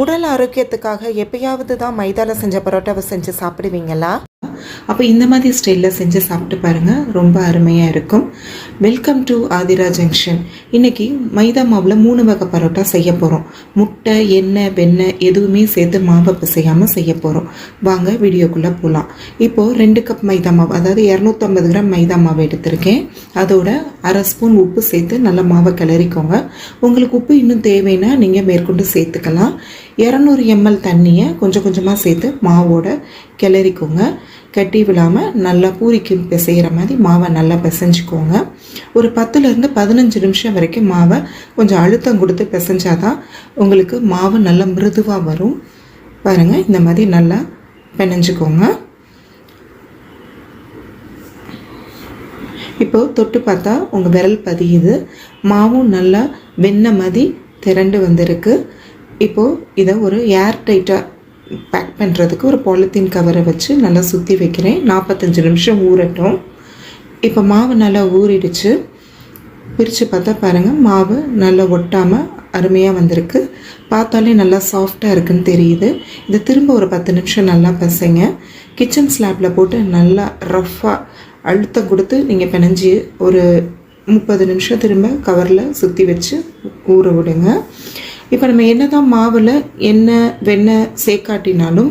உடல் ஆரோக்கியத்துக்காக எப்பயாவது தான் மைதாவில் செஞ்ச பரோட்டாவை செஞ்சு சாப்பிடுவீங்களா? அப்போ இந்த மாதிரி ஸ்டைலில் செஞ்சு சாப்பிட்டு பாருங்கள் ரொம்ப அருமையாக இருக்கும். வெல்கம் டு ஆதிரா ஜங்ஷன் இன்னைக்கு மைதா மாவில் மூணு வகை பரோட்டா செய்ய போகிறோம் முட்டை எண்ணெய் வெண்ணெய் எதுவுமே சேர்த்து மாவை பிசையாமல் செய்ய போகிறோம் வாங்க வீடியோக்குள்ளே போகலாம் இப்போது ரெண்டு கப் மைதா மாவு அதாவது இரநூத்தம்பது கிராம் மைதா மாவு எடுத்திருக்கேன். அதோட அரை ஸ்பூன் உப்பு சேர்த்து நல்லா மாவை கிளறிக்கோங்க. உங்களுக்கு உப்பு இன்னும் தேவைன்னா நீங்கள் மேற்கொண்டு சேர்த்துக்கலாம். இரநூறு எம்எல் தண்ணியை கொஞ்சம் கொஞ்சமாக சேர்த்து மாவோட கிளறிக்கோங்க. கட்டி விழாமல் நல்லா பூரிக்கு பிசைகிற மாதிரி மாவை நல்லா பிசைஞ்சுக்கோங்க. ஒரு பத்துலேருந்து பதினஞ்சு நிமிஷம் வரைக்கும் மாவை கொஞ்சம் அழுத்தம் கொடுத்து பிசைஞ்சாதான் உங்களுக்கு மாவு நல்லா மிருதுவாக வரும். பாருங்கள் இந்த மாதிரி நல்லா பிணைஞ்சுக்கோங்க. இப்போது தொட்டு பார்த்தா உங்கள் விரல் பதியுது. மாவும் நல்லா வெண்ணெய் மாதிரி திரண்டு வந்திருக்கு. இப்போது இதை ஒரு ஏர் டைட்டாக பேக் பண்ணுறதுக்கு ஒரு பாலித்தீன் கவரை வச்சு நல்லா சுற்றி வைக்கிறேன். நாற்பத்தஞ்சு நிமிஷம் ஊறட்டும். இப்போ மாவு நல்லா ஊறிடுச்சு. பிரித்து பார்த்தா பாருங்கள் மாவு நல்லா ஒட்டாமல் அருமையாக வந்திருக்கு. பார்த்தாலே நல்லா சாஃப்டாக இருக்குன்னு தெரியுது. இதை திரும்ப ஒரு பத்து நிமிஷம் நல்லா பசைங்க. கிச்சன் ஸ்லாப்பில் போட்டு நல்லா ரஃப்பாக அழுத்தம் கொடுத்து நீங்கள் பிணைஞ்சி ஒரு முப்பது நிமிஷம் திரும்ப கவரில் சுற்றி வச்சு ஊற விடுங்க. இப்போ நம்ம என்ன தான் மாவில் எண்ணெய் வெண்ணெய் சேர்க்காட்டினாலும்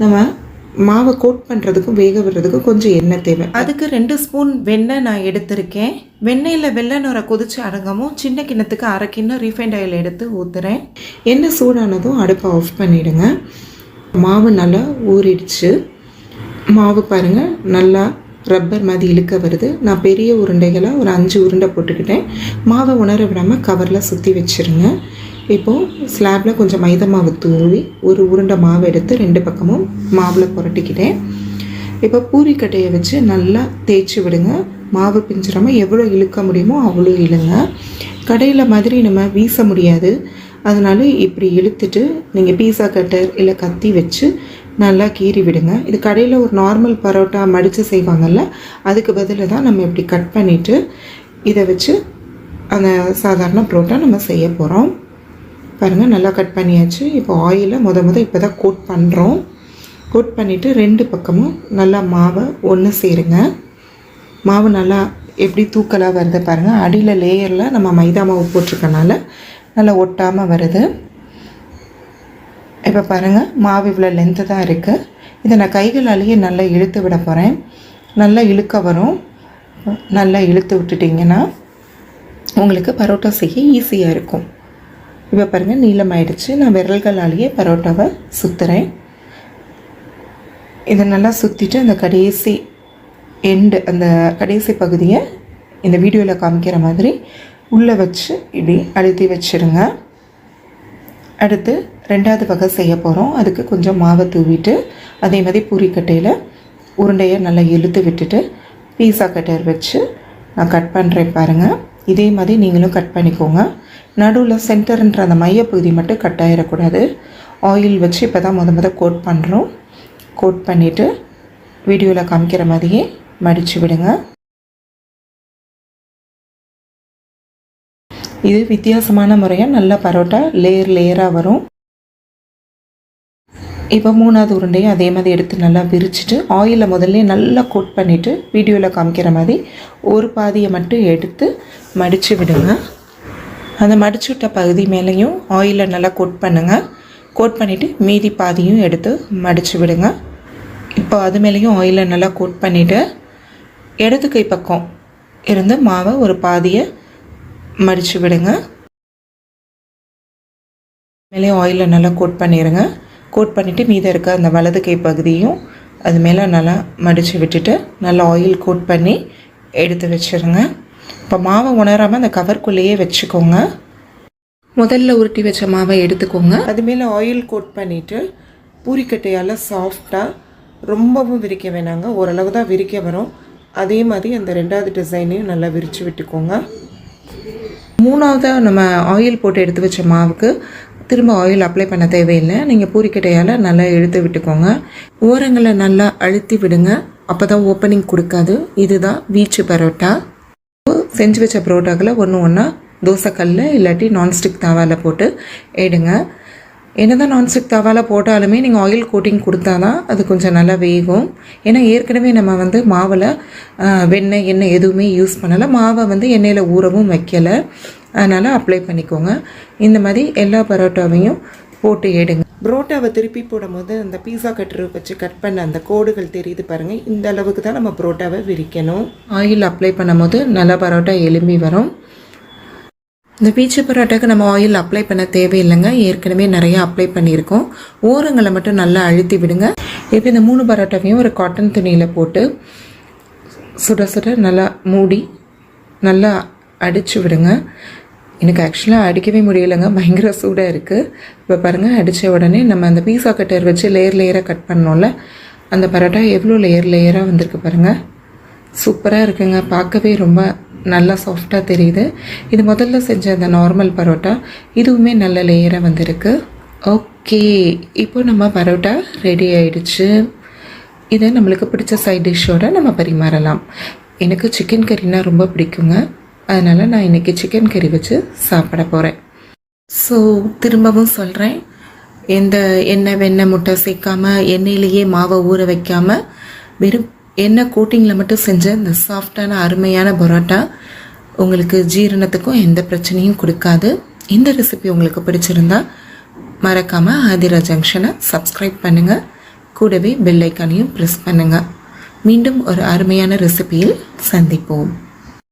நம்ம மாவை கோட் பண்ணுறதுக்கும் வேக விடுறதுக்கும் கொஞ்சம் எண்ணெய் தேவை. அதுக்கு ரெண்டு ஸ்பூன் வெண்ணெய் நான் எடுத்திருக்கேன். வெண்ணெயில் வெள்ளை நுரை கொதிச்சு அடங்காமல் சின்ன கிண்ணத்துக்கு அரை கிண்ணம் ரீஃபைண்ட் ஆயில் எடுத்து ஊற்றுறேன் எண்ணெய் சூடானதும் அடுப்பை ஆஃப் பண்ணிவிடுங்க மாவு நல்லா ஊறிடுச்சு. மாவு பாருங்கள் நல்லா ரப்பர் மாதிரி இழுக்க வருது. நான் பெரிய உருண்டைகளாக ஒரு அஞ்சு உருண்டை போட்டுக்கிட்டேன். மாவை உணர விடாமல் கவரில் சுற்றி வச்சுருங்க. இப்போது ஸ்லாப்பில் கொஞ்சம் மைதா மாவு தூவி ஒரு உருண்டை மாவு எடுத்து ரெண்டு பக்கமும் மாவில் புரட்டிக்கிட்டேன். இப்போ பூரி கட்டையை வச்சு நல்லா தேய்ச்சி விடுங்க. மாவு பிஞ்சிடாமல் எவ்வளோ இழுக்க முடியுமோ அவ்வளோ இழுங்க. கடையில் மாதிரி நம்ம வீச முடியாது. அதனால இப்படி இழுத்துட்டு நீங்கள் பீஸா கட்டர் இல்லை கத்தி வச்சு நல்லா கீறி விடுங்க. இது கடையில் ஒரு நார்மல் பரோட்டா மடித்து செய்வாங்கல்ல அதுக்கு பதிலாக தான் நம்ம இப்படி கட் பண்ணிவிட்டு இதை வச்சு அந்த சாதாரண பரோட்டா நம்ம செய்ய போகிறோம் பாருங்கள் நல்லா கட் பண்ணியாச்சு. இப்போ ஆயிலை முத முத இப்போ தான் கோட் பண்ணுறோம் கோட் பண்ணிவிட்டு ரெண்டு பக்கமும் நல்லா மாவை ஒன்று சேருங்க. மாவு நல்லா எப்படி தூக்கலாக வருது பாருங்கள் அடியில் லேயரில் நம்ம மைதா மாவு போட்டிருக்கனால நல்லா ஒட்டாமல் வருது. இப்போ பாருங்கள் மாவு இவ்வளோ லென்த்து தான் இருக்குது இதை நான் கைகளாலேயே நல்லா இழுத்து விட போகிறேன் நல்லா இழுக்க வரும். நல்லா இழுத்து விட்டுட்டிங்கன்னா உங்களுக்கு பரோட்டா செய்ய ஈஸியாக இருக்கும். இப்போ பாருங்கள் நீளமாயிடுச்சு. நான் விரல்களாலேயே பரோட்டாவை சுற்றுறேன் இதை நல்லா சுற்றிட்டு அந்த கடைசி எண்டு அந்த கடைசி பகுதியை இந்த வீடியோவில் காமிக்கிற மாதிரி உள்ளே வச்சு இப்படி அழுத்தி வச்சுருங்க. அடுத்து ரெண்டாவது வகை செய்ய போகிறோம் அதுக்கு கொஞ்சம் மாவை தூவிட்டு அதே மாதிரி பூரிக்கட்டையில் உருண்டையை நல்லா இழுத்து விட்டுட்டு பீஸா கட்டர் வச்சு நான் கட் பண்ணுறேன் பாருங்கள் இதே மாதிரி நீங்களும் கட் பண்ணிக்கோங்க. நடுவில் சென்டர்ன்ற அந்த மையப்பகுதி மட்டும் கட் ஆகிடக்கூடாது ஆயில் வச்சு இப்போ தான் முத முத கோட் பண்ணுறோம் கோட் பண்ணிவிட்டு வீடியோவில் காமிக்கிற மாதிரியே மடித்து விடுங்க. இது வித்தியாசமான முறையாக நல்ல பரோட்டா லேயர் லேயராக வரும். இப்போ மூணாவது உருண்டையும் அதே மாதிரி எடுத்து நல்லா விரிச்சிட்டு ஆயிலில் முதல்ல நல்லா கோட் பண்ணிவிட்டு வீடியோவில் காமிக்கிற மாதிரி ஒரு பாதியை மட்டும் எடுத்து மடித்து விடுங்க. அந்த மடிச்சு விட்ட பகுதி மேலேயும் ஆயிலை நல்லா கோட் பண்ணுங்கள் கோட் பண்ணிவிட்டு மீதி பாதியும் எடுத்து மடித்து விடுங்க. இப்போ அது மேலேயும் ஆயிலை நல்லா கோட் பண்ணிவிட்டு இடது கை பக்கம் இருந்து மாவை ஒரு பாதியை மடித்து விடுங்க. மேலே ஆயிலை நல்லா கோட் பண்ணிடுங்க கோட் பண்ணிவிட்டு மீதம் இருக்க அந்த வலது கை பகுதியும் அது மேலே நல்லா மடித்து விட்டுட்டு நல்லா ஆயில் கோட் பண்ணி எடுத்து வச்சுருங்க. இப்போ மாவை உணராமல் அந்த கவர்க்குள்ளேயே வச்சுக்கோங்க. முதல்ல உருட்டி வச்ச மாவை எடுத்துக்கோங்க. அது மேலே ஆயில் கோட் பண்ணிவிட்டு பூரிக்கட்டையால் சாஃப்டாக ரொம்பவும் விரிக்க வேணாங்க. ஓரளவு தான் விரிக்க வரும். அதே மாதிரி அந்த ரெண்டாவது டிசைனையும் நல்லா விரித்து விட்டுக்கோங்க. மூணாவதாக நம்ம ஆயில் போட்டு எடுத்து வச்ச மாவுக்கு திரும்ப ஆயில் அப்ளை பண்ண தேவையில்லை. நீங்கள் பூரிக்கட்டையால் நல்லா இழுத்து விட்டுக்கோங்க. ஓரங்களை நல்லா அழுத்தி விடுங்க. அப்போ தான் ஓப்பனிங் கொடுக்காது. இதுதான் வீச்சு பரோட்டா. செஞ்சு வச்ச பரோட்டாக்களை ஒன்று ஒன்றா தோசைக்கல்ல இல்லாட்டி நான்ஸ்டிக் தாவாவில் போட்டு எடுங்க. என்னதான் நான்ஸ்டிக் தவாவில் போட்டாலுமே நீங்கள் ஆயில் கோட்டிங் கொடுத்தா தான் அது கொஞ்சம் நல்லா வேகும். ஏன்னா ஏற்கனவே நம்ம வந்து மாவில் வெண்ணெய் எண்ணெய் எதுவுமே யூஸ் பண்ணலை. மாவை வந்து எண்ணெயில் ஊறவும் வைக்கலை. அதனால் அப்ளை பண்ணிக்கோங்க. இந்த மாதிரி எல்லா பரோட்டாவையும் போட்டு எடுங்க. புரோட்டாவை திருப்பி போடும்போது அந்த பீஸா கட்டர் வச்சு கட் பண்ண அந்த கோடுகள் தெரியுது பாருங்கள் இந்த அளவுக்கு தான் நம்ம புரோட்டாவை விரிக்கணும். ஆயில் அப்ளை பண்ணும்போது நல்லா பரோட்டா எலும்பி வரும். இந்த பீச்சு பரோட்டாக்கு நம்ம ஆயில் அப்ளை பண்ண தேவையில்லைங்க. ஏற்கனவே நிறையா அப்ளை பண்ணியிருக்கோம். ஓரங்களை மட்டும் நல்லா அழுத்தி விடுங்க. இப்போ இந்த மூணு பரோட்டாவையும் ஒரு காட்டன் துணியில் போட்டு சுட சுட நல்லா மூடி நல்லா அடித்து விடுங்க. எனக்கு ஆக்சுவலாக அடிக்கவே முடியலைங்க. பயங்கர சூடாக இருக்குது இப்போ பாருங்கள் அடித்த உடனே நம்ம அந்த பீஸா கட்டர் வச்சு லேயர் லேயராக கட் பண்ணோம்ல அந்த பரோட்டா எவ்வளோ லேயர் லேயராக வந்திருக்கு பாருங்கள் சூப்பராக இருக்குங்க. பார்க்கவே ரொம்ப நல்லா சாஃப்டாக தெரியுது. இது முதல்ல செஞ்ச அந்த நார்மல் பரோட்டா இதுவுமே நல்ல லேயராக வந்திருக்கு. ஓகே இப்போ நம்ம பரோட்டா ரெடி ஆயிடுச்சு. இதை நம்மளுக்கு பிடிச்ச சைட் டிஷ்ஷோடு நம்ம பரிமாறலாம். எனக்கு சிக்கன் கறினா ரொம்ப பிடிக்குங்க. அதனால் நான் இன்றைக்கி சிக்கன் கறி வச்சு சாப்பிட போகிறேன் ஸோ திரும்பவும் சொல்கிறேன் எந்த எண்ணெய் வெண்ணெய் முட்டை சேர்க்காம எண்ணெயிலேயே மாவை ஊற வைக்காமல் வெறும் எண்ணெய் கோட்டிங்கில் மட்டும் செஞ்ச இந்த சாஃப்டான அருமையான பரோட்டா உங்களுக்கு ஜீரணத்துக்கும் எந்த பிரச்சனையும் கொடுக்காது. இந்த ரெசிபி உங்களுக்கு பிடிச்சிருந்தா மறக்காமல் ஆதிரா ஜங்ஷனை சப்ஸ்கிரைப் பண்ணுங்கள் கூடவே பெல் ஐக்கானையும் ப்ரெஸ் பண்ணுங்கள் மீண்டும் ஒரு அருமையான ரெசிபியில் சந்திப்போம்.